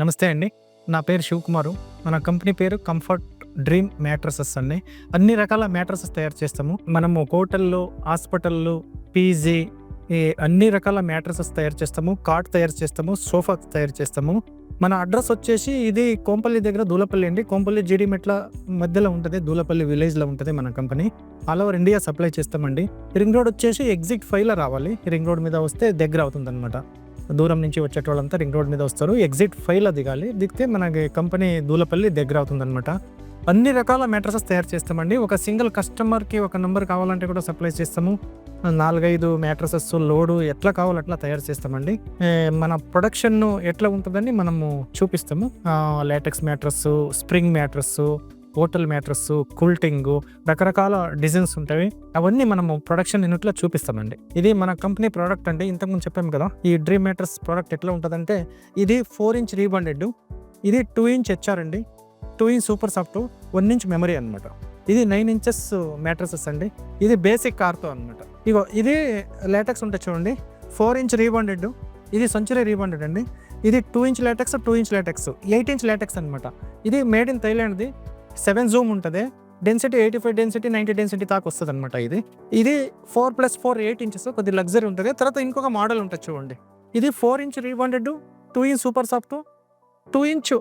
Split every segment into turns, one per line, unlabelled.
నమస్తే అండి. నా పేరు శివకుమారు. మన కంపెనీ పేరు కంఫర్ట్ డ్రీమ్ మ్యాట్రసెస్ అండి. అన్ని రకాల మ్యాట్రసెస్ తయారు చేస్తాము. మనము హోటల్లో హాస్పిటల్లో పీజీ ఈ అన్ని రకాల మ్యాట్రసెస్ తయారు చేస్తాము. కాట్ తయారు చేస్తాము. సోఫా తయారు చేస్తాము. మన అడ్రస్ వచ్చేసి ఇది కోంపల్లి దగ్గర దూలపల్లి అండి. కోంపల్లి జీడిమెట్ల మధ్యలో ఉంటుంది. దూలపల్లి విలేజ్లో ఉంటుంది మన company. All over India supply చేస్తామండి. రింగ్ రోడ్ వచ్చేసి ఎగ్జిట్ ఫైవ్లో రావాలి. రింగ్ రోడ్ మీద వస్తే దగ్గర అవుతుంది దూరం నుంచి వచ్చేటోళ్ళంతా రింగ్ రోడ్ మీద వస్తారు. ఎగ్జిట్ ఫైవ్లో దిగాలి దిగితే మనకి కంపెనీ దూలపల్లి దగ్గర అవుతుందన్నమాట. అన్ని రకాల మ్యాట్రసెస్ తయారు చేస్తామండి. ఒక సింగిల్ కస్టమర్కి ఒక నెంబర్ కావాలంటే కూడా సప్లై చేస్తాము. నాలుగైదు మ్యాట్రసెస్ లోడు ఎట్లా కావాలో అట్లా తయారు చేస్తామండి. మన ప్రొడక్షన్ ఎట్లా ఉంటుందని మనము చూపిస్తాము. Latex mattress spring mattress hotel mattress quilting రకరకాల డిజైన్స్ ఉంటాయి. అవన్నీ మనము ప్రొడక్షన్ యూనిట్లో చూపిస్తామండి. ఇది మన కంపెనీ ప్రోడక్ట్ అండి. ఇంతకుముందు చెప్పాము కదా ఈ డ్రీమ్ మ్యాట్రస్ ప్రోడక్ట్ ఎట్లా ఉంటుందంటే ఇది ఫోర్ ఇంచ్ రీబండెడ్ ఇది టూ ఇంచ్ హెచ్ఆర్ అండి two inch super soft one inch memory అనమాట ఇది నైన్ ఇంచెస్ మ్యాట్రసెస్ అండి. ఇది బేసిక్ కార్తో అనమాట ఇగో ఇది లేటెక్స్ ఉంటుంది చూడండి ఫోర్ ఇంచ్ రీబాండెడ్ ఇది సెంచరీ రీబాండెడ్ అండి. ఇది two inch latex two inch latex eight inch latex అనమాట ఇది మేడ్ ఇన్ థైలాండ్ది సెవెన్ జూమ్ ఉంటుంది. Density eighty five density ninety density దాకా వస్తుంది అనమాట ఇది. ఇది four plus four eight inches కొద్ది లగ్జరీ ఉంటుంది. తర్వాత ఇంకొక మోడల్ ఉంటుంది చూడండి. ఇది four inch rebonded two inch super soft two inch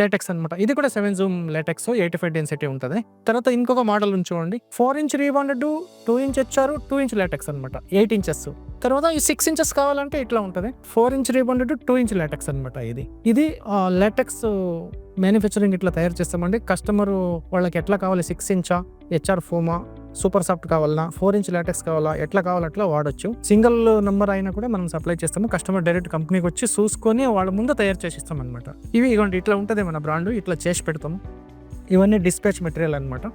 latex అనమాట ఇది కూడా seven zone latex eighty five density ఉంటుంది. తర్వాత ఇంకొక మోడల్ ఉంది చూడండి. Four inch rebonded two inch వచ్చారు టూ ఇంచ్ లేటెక్స్ అనమాట ఎయిట్ ఇంచెస్. తర్వాత ఈ సిక్స్ ఇంచెస్ కావాలంటే ఇట్లా ఉంటుంది. Four inch rebonded two inch latex అనమాట ఇది. ఇది లేటెక్స్ మ్యానుఫ్యాక్చరింగ్ ఇట్లా తయారు చేస్తామండి. కస్టమర్ వాళ్ళకి ఎట్లా కావాలి సిక్స్ ఇంచా హెచ్ఆర్ ఫోమా సూపర్ సాఫ్ట్ కావాలన్నా ఫోర్ ఇంచ్ లాటెక్స్ కావాలా? ఎట్లా కావాలో అట్లా వాడొచ్చు. సింగిల్ నెంబర్ అయినా కూడా మనం సప్లై చేస్తాము. కస్టమర్ డైరెక్ట్ కంపెనీకి వచ్చి చూసుకొని వాళ్ళ ముందు తయారు చేసి ఇస్తాం అనమాట ఇవి ఇవ్వండి ఇట్లా ఉంటుంది మన బ్రాండ్ ఇట్లా చేసి పెడతాము. ఇవన్నీ డిస్పాచ్ మెటీరియల్ అనమాట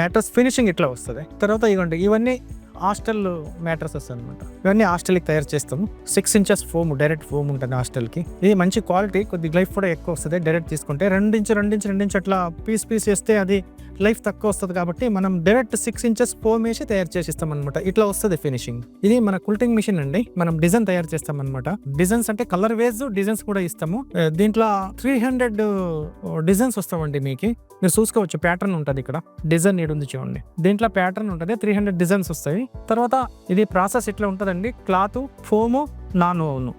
మ్యాటర్స్ ఫినిషింగ్ ఇట్లా వస్తుంది. తర్వాత ఇవ్వండి ఇవన్నీ హాస్టల్ మ్యాట్రసెస్ అనమాట ఇవన్నీ హాస్టల్కి తయారు చేస్తాము six inches foam direct foam ఉంటుంది హాస్టల్కి. ఇది మంచి క్వాలిటీ కొద్ది లైఫ్ కూడా ఎక్కువ వస్తుంది. డైరెక్ట్ తీసుకుంటే రెండించు రెండించు రెండు ఇంచు అట్లా పీస్ పీస్ వేస్తే అది లైఫ్ తక్కువ వస్తుంది కాబట్టి మనం డైరెక్ట్ సిక్స్ ఇంచెస్ ఫోమ్ వేసి తయారు చేసిస్తాం అనమాట ఇట్లా వస్తుంది ఫినిషింగ్ ఇది మన కుల్టింగ్ మిషన్ అండి. మనం డిజైన్ తయారు చేస్తాం అనమాట డిజైన్స్ అంటే కలర్ వేస్ డిజైన్స్ కూడా ఇస్తాము. దీంట్లో త్రీ హండ్రెడ్ డిజైన్స్ వస్తామండి మీకు. మీరు చూసుకోవచ్చు ప్యాటర్న్ ఉంటుంది ఇక్కడ. డిజైన్ నీడు ఉంది చూడండి. దీంట్లో ప్యాటర్న్ ఉంటుంది త్రీ హండ్రెడ్ డిజైన్స్ వస్తాయి. తర్వాత ఇది ప్రాసెస్ ఇట్లా ఉంటుందండి? క్లాత్ ఫోము నాన్ ఓను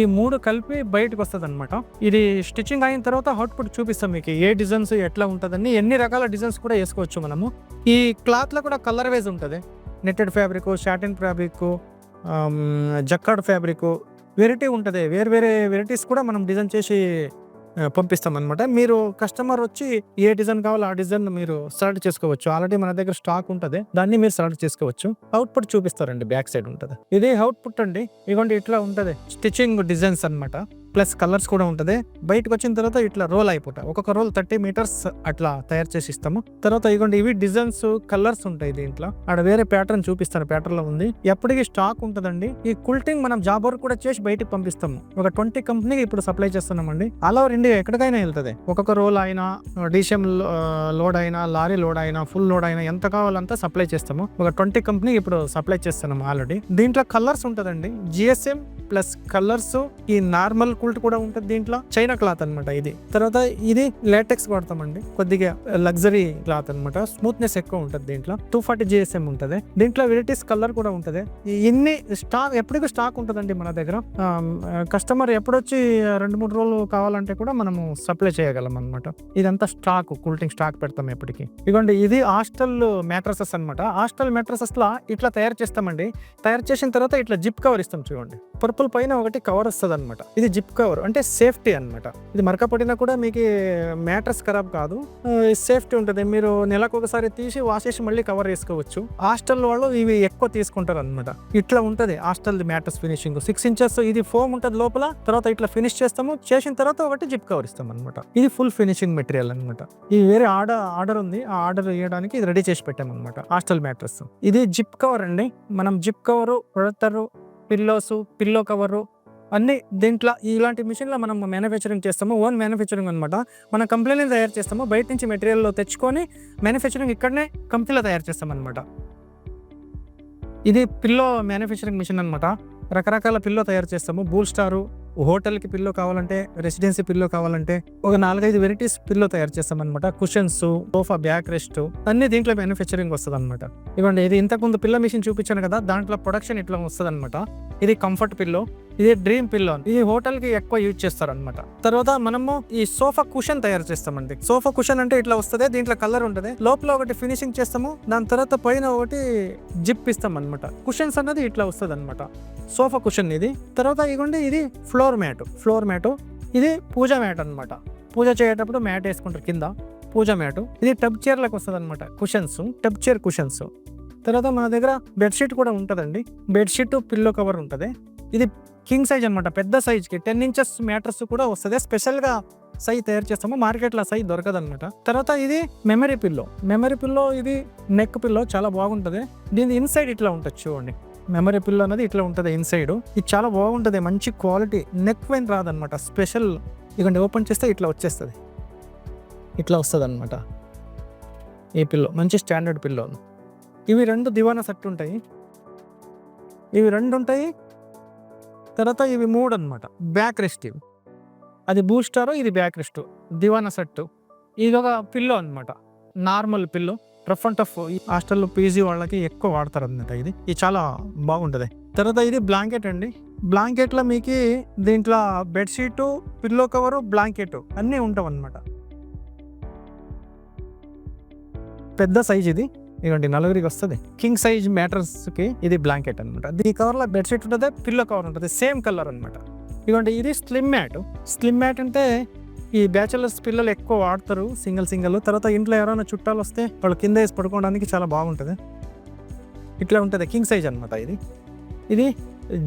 ఈ మూడు కలిపి బయటకు వస్తుంది అనమాట ఇది స్టిచ్చింగ్ అయిన తర్వాత అవుట్పుట్ చూపిస్తాం మీకు. ఏ డిజైన్స్ ఎట్లా ఉంటుందని ఎన్ని రకాల డిజైన్స్ కూడా వేసుకోవచ్చు మనము. ఈ క్లాత్లో కూడా కలర్ వైజ్ ఉంటుంది. Netted fabric satin fabric jacquard fabric variety ఉంటుంది. వేరే వేరే వెరైటీస్ కూడా మనం డిజైన్ చేసి పంపిస్తాం అనమాట మీరు కస్టమర్ వచ్చి ఏ డిజైన్ కావాలో ఆ డిజైన్ మీరు సెలెక్ట్ చేసుకోవచ్చు. ఆల్రెడీ మన దగ్గర స్టాక్ ఉంటుంది. దాన్ని మీరు సెలెక్ట్ చేసుకోవచ్చు. అవుట్పుట్ చూపిస్తారండి బ్యాక్ సైడ్ ఉంటుంది. ఇది అవుట్పుట్ అండి. ఇదిగోండి ఇట్లా ఉంటుంది. స్టిచ్చింగ్ డిజైన్స్ అనమాట ప్లస్ కలర్స్ కూడా ఉంటుంది. బయటకు వచ్చిన తర్వాత ఇట్లా రోల్ అయిపోతాయి ఒక్కొక్క రోల్ థర్టీ మీటర్స్ అట్లా తయారు చేసి ఇస్తాము. తర్వాత ఇగోండి ఇవి డిజైన్స్ కలర్స్ ఉంటాయి దీంట్లో. ఆడ వేరే ప్యాటర్న్ చూపిస్తారు ప్యాటర్న్లో ఉంది. ఎప్పటికీ స్టాక్ ఉంటుందండి. ఈ కుల్టింగ్ మనం జాబ్ వర్క్ కూడా చేసి బయటకు పంపిస్తాము. ఒక ట్వంటీ కంపెనీకి ఇప్పుడు సప్లై చేస్తున్నామండి. ఆల్ ఓవర్ ఇండియా ఎక్కడికైనా వెళ్తుంది. ఒక్కొక్క రోల్ అయినా డిషియం లోడ్ అయినా లారీ లోడ్ అయినా ఫుల్ లోడ్ అయినా ఎంత కావాలంతా సప్లై చేస్తాము. ఒక ట్వంటీ కంపెనీకి ఇప్పుడు సప్లై చేస్తున్నాము ఆల్రెడీ. దీంట్లో కలర్స్ ఉంటుందండి. జిఎస్ఎం ప్లస్ కలర్స్ ఈ నార్మల్ కుల్ట్ కూడా ఉంటుంది దీంట్లో. చైనా క్లాత్ అన్నమాట ఇది. తర్వాత ఇది లేటెక్స్ వాడతామండి. కొద్దిగా లగ్జరీ క్లాత్ అన్నమాట. స్మూత్నెస్ ఎక్కువ ఉంటుంది దీంట్లో. టూ ఫార్టీ జిఎస్ఎం ఉంటుంది. దీంట్లో వెరైటీస్ కలర్ కూడా ఉంటుంది. ఇన్ని స్టాక్ ఎప్పటికీ స్టాక్ ఉంటుందండి మన దగ్గర. కస్టమర్ ఎప్పుడొచ్చి రెండు మూడు రోజులు కావాలంటే కూడా మనము సప్లై చేయగలం అనమాట ఇదంతా స్టాక్ కూల్టింగ్ స్టాక్ పెడతాం ఎప్పటికీ. ఇదిగోండి ఇది హాస్టల్ మ్యాట్రసెస్ అన్నమాట. హాస్టల్ మ్యాట్రసెస్ లా ఇట్లా తయారు చేస్తామండి. తయారు చేసిన తర్వాత ఇట్లా జిప్ కవర్ ఇస్తాం చూడండి. పర్పుల్ పైన ఒకటి కవర్ వస్తుంది అనమాట ఇది జిప్ కవర్ అంటే సేఫ్టీ అన్నమాట. ఇది మరక పడినా కూడా మీకు మ్యాట్రస్ ఖరాబ్ కాదు. సేఫ్టీ ఉంటుంది. మీరు నెలకు ఒకసారి తీసి వాష్ చేసి మళ్ళీ కవర్ చేసుకోవచ్చు. హాస్టల్ వాళ్ళు ఇవి ఎక్కువ తీసుకుంటారు అనమాట ఇట్లా ఉంటుంది hostel mattress finishing. Six inches ఇది ఫోమ్ ఉంటుంది లోపల తర్వాత ఇట్లా ఫినిష్ చేస్తాము. చేసిన తర్వాత ఒకటి జిప్ కవర్ ఇస్తాం అనమాట ఇది ఫుల్ ఫినిషింగ్ మెటీరియల్ అనమాట ఇది వేరే ఆర్డర్ ఆర్డర్ ఉంది. ఆ ఆర్డర్ ఇవ్వడానికి ఇది రెడీ చేసి పెట్టాం అనమాట హాస్టల్ మ్యాట్రస్. ఇది జిప్ కవర్ అండి. మనం zip cover protector pillows pillow cover అన్ని దీంట్లో ఇలాంటి మిషన్లో మనం మ్యానుఫ్యాక్చరింగ్ చేస్తాము ఓన్ మ్యానుఫ్యాక్చరింగ్ అనమాట మన కంపెనీలో తయారు చేస్తాము బయట నుంచి మెటీరియల్లో తెచ్చుకొని మ్యానుఫ్యాక్చరింగ్ ఇక్కడనే కంపెనీలో తయారు చేస్తామన్నమాట. ఇది పిల్లో మ్యానుఫ్యాక్చరింగ్ మిషన్ అనమాట రకరకాల పిల్లో తయారు చేస్తాము బూల్ స్టారు హోటల్కి పిల్లో కావాలంటే రెసిడెన్సీ పిల్లో కావాలంటే ఒక నాలుగైదు వెరైటీస్ పిల్లో తయారు చేస్తాం అనమాట కుషన్స్ సోఫా బ్యాక్ రెస్ట్ అన్ని దీంట్లో మ్యానుఫ్యాక్చరింగ్ వస్తుంది అనమాట ఇవ్వండి ఇది ఇంతకుముందు పిల్ల మిషన్ చూపించాను కదా దాంట్లో ప్రొడక్షన్ ఇట్లా వస్తుంది అనమాట ఇది కంఫర్ట్ పిల్లో ఇది డ్రీమ్ పిల్లో ఈ హోటల్కి ఎక్కువ యూజ్ చేస్తారు అనమాట తర్వాత మనము ఈ సోఫా కుషన్ తయారు చేస్తామండి. సోఫా కుషన్ అంటే ఇట్లా వస్తుంది దీంట్లో కలర్ ఉంటుంది. లోపల ఒకటి ఫినిషింగ్ చేస్తాము దాని తర్వాత పైన ఒకటి జిప్ ఇస్తాం అనమాట కుషన్స్ అన్నది ఇట్లా వస్తుంది అనమాట సోఫా కుషన్ ఇది. తర్వాత ఇగోండి ఇది ఫ్లోర్ మ్యాట్ ఫ్లోర్ మ్యాట్ ఇది పూజ మ్యాట్ అన్నమాట. పూజ చేసేటప్పుడు మ్యాట్ వేసుకుంటారు కింద. పూజ మ్యాట్ ఇది టబ్ చైర్లకు వస్తుంది అనమాట కుషన్స్ టబ్ చైర్ కుషన్స్ తర్వాత మన దగ్గర బెడ్షీట్ కూడా ఉంటుందండి. బెడ్షీట్ పిల్లో కవర్ ఉంటుంది. ఇది కింగ్ సైజ్ అనమాట పెద్ద సైజ్కి టెన్ ఇంచెస్ మ్యాటర్స్ కూడా వస్తుంది. స్పెషల్గా సై తయారు చేస్తాము. మార్కెట్లో సై దొరకదు అనమాట తర్వాత ఇది మెమరీ పిల్లో. మెమరీ పిల్లో ఇది నెక్ పిల్లో చాలా బాగుంటుంది. దీని ఇన్సైడ్ ఇట్లా ఉంటుంది చూడండి. మెమరీ పిల్లో అనేది ఇట్లా ఉంటుంది ఇన్సైడ్. ఇది చాలా బాగుంటుంది. మంచి క్వాలిటీ. నెక్ పెయిన్ రాదనమాట స్పెషల్ ఇకండి ఓపెన్ చేస్తే ఇట్లా వచ్చేస్తుంది. ఇట్లా వస్తుంది అనమాట ఈ పిల్లో. మంచి స్టాండర్డ్ పిల్లో. ఇవి రెండు దివానా సెట్ ఉంటాయి. ఇవి రెండు ఉంటాయి. తర్వాత ఇవి మూడు అనమాట బ్యాక్ రెస్ట్ ఇవి. అది బూస్టర్ ఇది బ్యాక్ రెస్ట్. దివానా సెట్ ఇది ఒక పిల్లో అనమాట normal pillow. Rough and tough. హాస్టల్లో పీజీ వాళ్ళకి ఎక్కువ వాడతారు అనమాట ఇది. ఇది చాలా బాగుంటుంది. తర్వాత ఇది బ్లాంకెట్ అండి. బ్లాంకెట్లో మీకు దీంట్లో బెడ్షీటు పిల్లో కవరు బ్లాంకెట్ అన్నీ ఉంటాం అనమాట పెద్ద సైజ్ ఇది. ఇదిగోండి నలుగురికి వస్తుంది. కింగ్ సైజ్ మ్యాటర్స్కి ఇది బ్లాంకెట్ అనమాట ఈ కవర్లో బెడ్షీట్ ఉంటుంది పిల్లో కవర్ ఉంటుంది సేమ్ కలర్ అనమాట ఇదిగోండి ఇది స్లిమ్ మ్యాట్. స్లిమ్ మ్యాట్ అంటే ఈ బ్యాచులర్స్ పిల్లలు ఎక్కువ వాడతారు సింగిల్ సింగిల్. తర్వాత ఇంట్లో ఎవరైనా చుట్టాలు వస్తే వాళ్ళు కింద వేసి పడుకోవడానికి చాలా బాగుంటుంది. ఇట్లా ఉంటుంది కింగ్ సైజ్ అనమాట ఇది. ఇది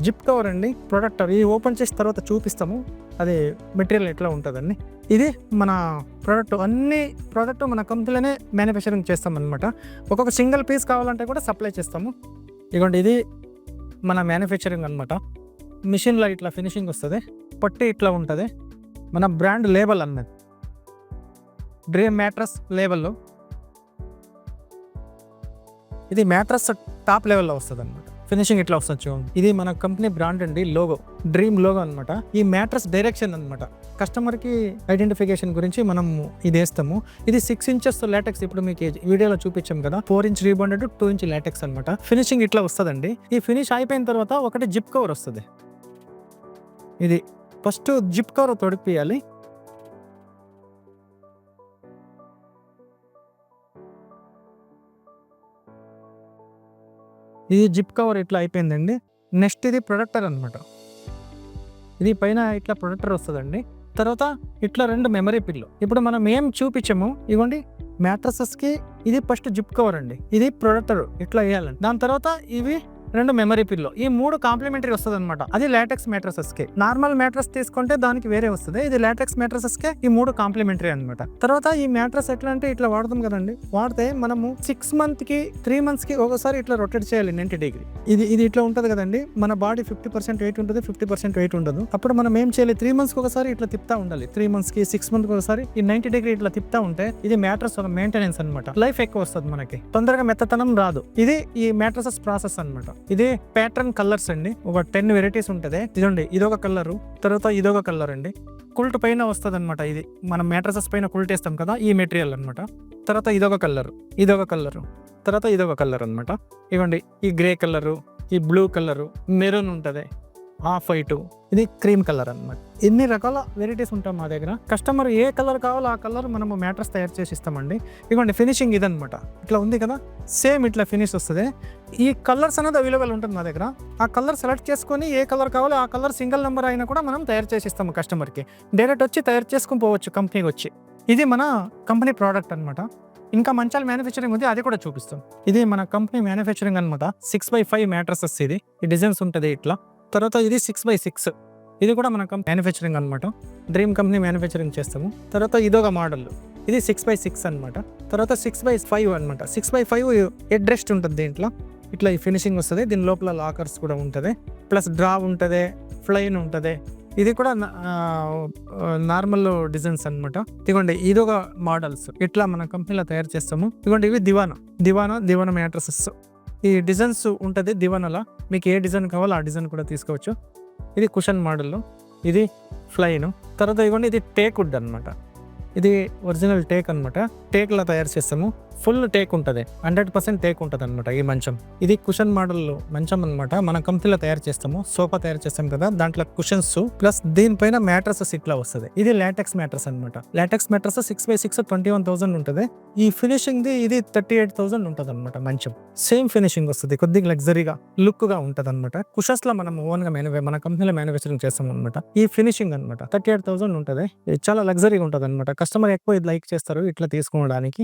జిప్ కవర్ అండి ప్రొడక్టర్. ఇది ఓపెన్ చేసిన తర్వాత చూపిస్తాము. అది మెటీరియల్ ఎట్లా ఉంటుందండి? ఇది మన ప్రోడక్ట్ అన్ని ప్రోడక్ట్ మన కంపెనీలోనే మ్యానుఫ్యాక్చరింగ్ చేస్తాం అనమాట ఒక్కొక్క సింగిల్ పీస్ కావాలంటే కూడా సప్లై చేస్తాము. ఇదిగోండి ఇది మన మ్యానుఫ్యాక్చరింగ్ అనమాట మిషన్లో ఇట్లా ఫినిషింగ్ వస్తుంది. పట్టి ఇట్లా ఉంటుంది. మన బ్రాండ్ లేబల్ అన్నది. డ్రీమ్ మ్యాట్రస్ లేబల్లో ఇది మ్యాట్రస్ టాప్ లెవెల్లో వస్తుంది అనమాట ఫినిషింగ్ ఇట్లా వస్తుంది చూడండి ఇది మన కంపెనీ బ్రాండ్ అండి లోగో. డ్రీమ్ లోగో అనమాట ఈ మ్యాట్రస్ డైరెక్షన్ అనమాట కస్టమర్కి ఐడెంటిఫికేషన్ గురించి మనం ఇది వేస్తాము. ఇది సిక్స్ ఇంచెస్ లాటెక్స్ ఇప్పుడు మీకు వీడియోలో చూపించాం కదా. Four inch rebonded two inch latex అనమాట ఫినిషింగ్ ఇట్లా వస్తుందండి. ఈ ఫినిష్ అయిపోయిన తర్వాత ఒకటి జిప్ కవర్ వస్తుంది. ఇది ఫస్ట్ జిప్ కవర్ తొడిపియాలి ఇది జిప్ కవర్ ఇట్లా అయిపోయిందండి. నెక్స్ట్ ఇది ప్రొడక్టర్ అనమాట ఇది పైన ఇట్లా ప్రొడక్టర్ వస్తుందండి. తర్వాత ఇట్లా రెండు మెమరీ పిల్లు ఇప్పుడు మనం ఏం చూపించాము? ఇవ్వండి మ్యాట్రసెస్కి ఇది ఫస్ట్ జిప్ కవర్ అండి. ఇది ప్రొడక్టర్ ఇట్లా వేయాలండి. దాని తర్వాత ఇవి రెండు మెమరీ పిల్లో ఈ మూడు కాంప్లిమెంటరీ వస్తుంది అనమాట అది లాటెక్స్ మ్యాట్రసెస్కి. నార్మల్ మ్యాట్రస్ తీసుకుంటే దానికి వేరే వస్తుంది. ఇది లాటెక్స్ మ్యాట్రసెస్కి ఈ మూడు కాంప్లిమెంటరీ అనమాట తర్వాత ఈ మ్యాట్రస్ ఎట్లా అంటే ఇట్లా వాడతాం కదండి. వాడితే మనము సిక్స్ మంత్కి త్రీ మంత్స్కి ఒకసారి ఇట్లా రొటేట్ చేయాలి నైన్టీ డిగ్రీ ఇది ఇది ఇట్లా ఉంటుంది కదండి. మన బాడీ ఫిఫ్టీ పర్సెంట్ వెయిట్ ఉంటుంది ఫిఫ్టీ పర్సెంట్ వెయిట్ ఉండదు. అప్పుడు మనం ఏం చేయాలి? త్రీ మంత్స్కి ఒకసారి ఇట్లా తిప్పుతా ఉండాలి. త్రీ మంత్స్కి సిక్స్ మంత్ ఒకసారి ఈ నైన్టీ డిగ్రీ ఇట్లా తిప్పుతా ఉంటే ఇది మ్యాట్రస్ ఒక మెయింటెనెన్స్ అనమాట లైఫ్ ఎక్కువ వస్తుంది మనకి. తొందరగా మెత్తతనం రాదు. ఇది ఈ మ్యాట్రసెస్ ప్రాసెస్ అనమాట ఇది ప్యాటర్న్ కలర్స్ అండి. ఒక టెన్ వెరైటీస్ ఉంటుంది. ఇదండి ఇదొక కలరు తర్వాత ఇదొక కలర్ అండి. కుల్ట్ పైన వస్తుంది అనమాట ఇది. మనం మ్యాట్రసెస్ పైన కుల్ట్ వేస్తాం కదా ఈ మెటీరియల్ అనమాట తర్వాత ఇదొక కలర్ ఇదొక కలరు తర్వాత ఇదొక కలర్ అనమాట ఇవ్వండి ఈ గ్రే కలరు ఈ బ్లూ కలరు మెరూన్ ఉంటుంది. ఆఫ్ వైట్ ఇది క్రీమ్ కలర్ అన్నమాట. ఎన్ని రకాల వెరైటీస్ ఉంటాయి మా దగ్గర? కస్టమర్ ఏ కలర్ కావాలో ఆ కలర్ మనము మ్యాట్రస్ తయారు చేసి ఇస్తామండి. ఇదిగోండి ఫినిషింగ్ ఇదనమాట ఇట్లా ఉంది కదా? సేమ్ ఇట్లా ఫినిష్ వస్తుంది. ఈ కలర్స్ అనేది అవైలబుల్ ఉంటుంది మా దగ్గర. ఆ కలర్ సెలెక్ట్ చేసుకొని ఏ కలర్ కావాలో ఆ కలర్ సింగిల్ నెంబర్ అయినా కూడా మనం తయారు చేసి ఇస్తాము కస్టమర్కి. డైరెక్ట్ వచ్చి తయారు చేసుకుని పోవచ్చు కంపెనీకి వచ్చి. ఇది మన కంపెనీ ప్రోడక్ట్ అనమాట ఇంకా మంచాల మ్యానుఫ్యాక్చరింగ్ ఉంది అది కూడా చూపిస్తాం. ఇది మన కంపెనీ మ్యానుఫ్యాక్చరింగ్ అనమాట సిక్స్ బై ఫైవ్ మ్యాట్రసెస్ ఇది. ఈ డిజైన్స్ ఉంటుంది ఇట్లా. తర్వాత ఇది సిక్స్ బై సిక్స్ ఇది కూడా మన మ్యానుఫ్యాక్చరింగ్ అనమాట డ్రీమ్ కంపెనీ మ్యానుఫ్యాక్చరింగ్ చేస్తాము. తర్వాత ఇదొక మోడల్ ఇది సిక్స్ బై సిక్స్ అనమాట తర్వాత సిక్స్ బై ఫైవ్ అనమాట six by five head rest ఉంటుంది దీంట్లో. ఇట్లా ఈ ఫినిషింగ్ వస్తుంది. దీని లోపల లాకర్స్ కూడా ఉంటుంది. ప్లస్ డ్రా ఉంటుంది. ఫ్లైన్ ఉంటుంది. ఇది కూడా నార్మల్ డిజైన్స్ అనమాట ఇదిగోండి ఇది ఒక మోడల్స్ ఇట్లా మన కంపెనీలో తయారు చేస్తాము. ఇదిగోండి ఇవి దివానా. దివానా దివానా మ్యాట్రసెస్ ఈ డిజైన్స్ ఉంటుంది దివానాలో. మీకు ఏ డిజైన్ కావాలో ఆ డిజైన్ కూడా తీసుకోవచ్చు. ఇది కుషన్ మోడల్లో ఇది ఫ్లైన్. తర్వాత ఇవ్వండి ఇది టేక్ వుడ్ అనమాట ఇది ఒరిజినల్ టేక్ అనమాట టేక్లా తయారు చేస్తాము. ఫుల్ టేక్ ఉంటుంది. హండ్రెడ్ పర్సెంట్ టేక్ ఉంటుంది అనమాట ఈ మంచం. ఇది కుషన్ మోడల్ మంచం అనమాట మన కంపెనీలో తయారు చేస్తాము సోఫా తయారు చేస్తాం కదా దాంట్లో కుషన్స్ ప్లస్ దీనిపైన మ్యాట్రసెస్ ఇట్లా వస్తుంది. ఇది లాటెక్స్ మ్యాట్రస్ అనమాట latex mattress six by six twenty one thousand ఉంటుంది. ఈ ఫినిషింగ్ ది ఇది థర్టీ ఎయిట్ థౌసండ్ ఉంటుంది అనమాట మంచం. సేమ్ ఫినిషింగ్ వస్తుంది కొద్దిగా లగ్జరీగా లుక్గా ఉంటుంది అనమాట కుషన్స్లో మనం ఓన్గా మన కంపెనీలో మ్యానుఫ్యాక్చరింగ్ చేస్తాం అనమాట ఈ ఫినిషింగ్ అనమాట థర్టీ ఎయిట్ థౌసండ్ ఉంటుంది. ఇది చాలా లగ్జరీగా ఉంటుంది అనమాట కస్టమర్ ఎక్కువ ఇది లైక్ చేస్తారు ఇట్లా తీసుకోవడానికి.